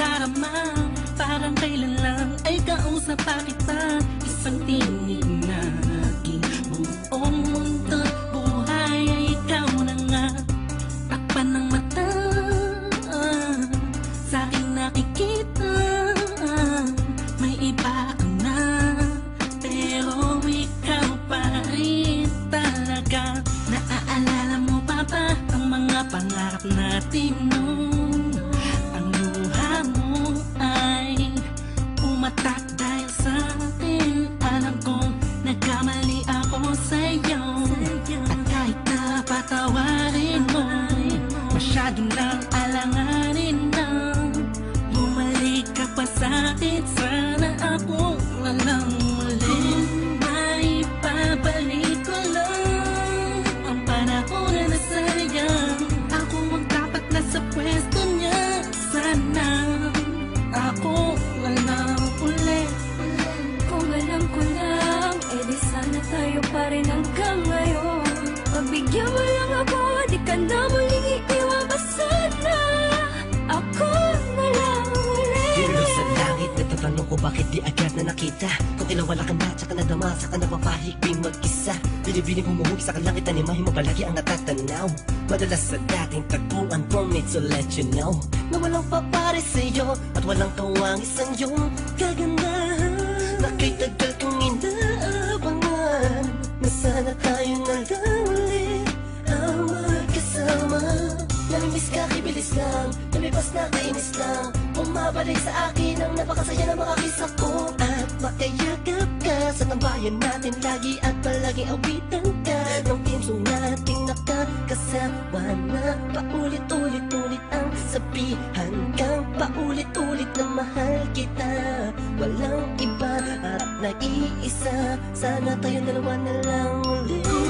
lamang Parang kailan lang ay kausap pa kita. Isang tinig na aking buong mundo. Buhay ay ikaw na nga. Takpan ng mata. Sa aking nakikita May iba ka na. Pero ikaw pa rin talaga. Naaalala mo pa ba Ang mga pangarap natin noon mata. Tayo pa rin hanggang ngayon. Pagbigyan mo lang ako, di ka na muling iiwan pa sana Ako na lang ulit. Hilo sa langit, ko bakit di agad na nakita. Kung tinawala ka na, tsaka nadama, saka napapahigping mag-isa. Binibining humuhugi sa kalangit, animahin mo palagi ang natatanaw. Madalas sa dating tagpuan, for me to let you know. Na walang papare sa'yo, at walang kawangis ang iyong kagandahan Na napakasaya ng mga kisa ko At makayagap ka sa tambayan natin Lagi at palagi awitan ka. Ng song nating nakakasama na Paulit-ulit-ulit ang sabihan kang Paulit-ulit na mahal kita. Walang iba at nag-iisa Sana tayo dalawa na lang ulit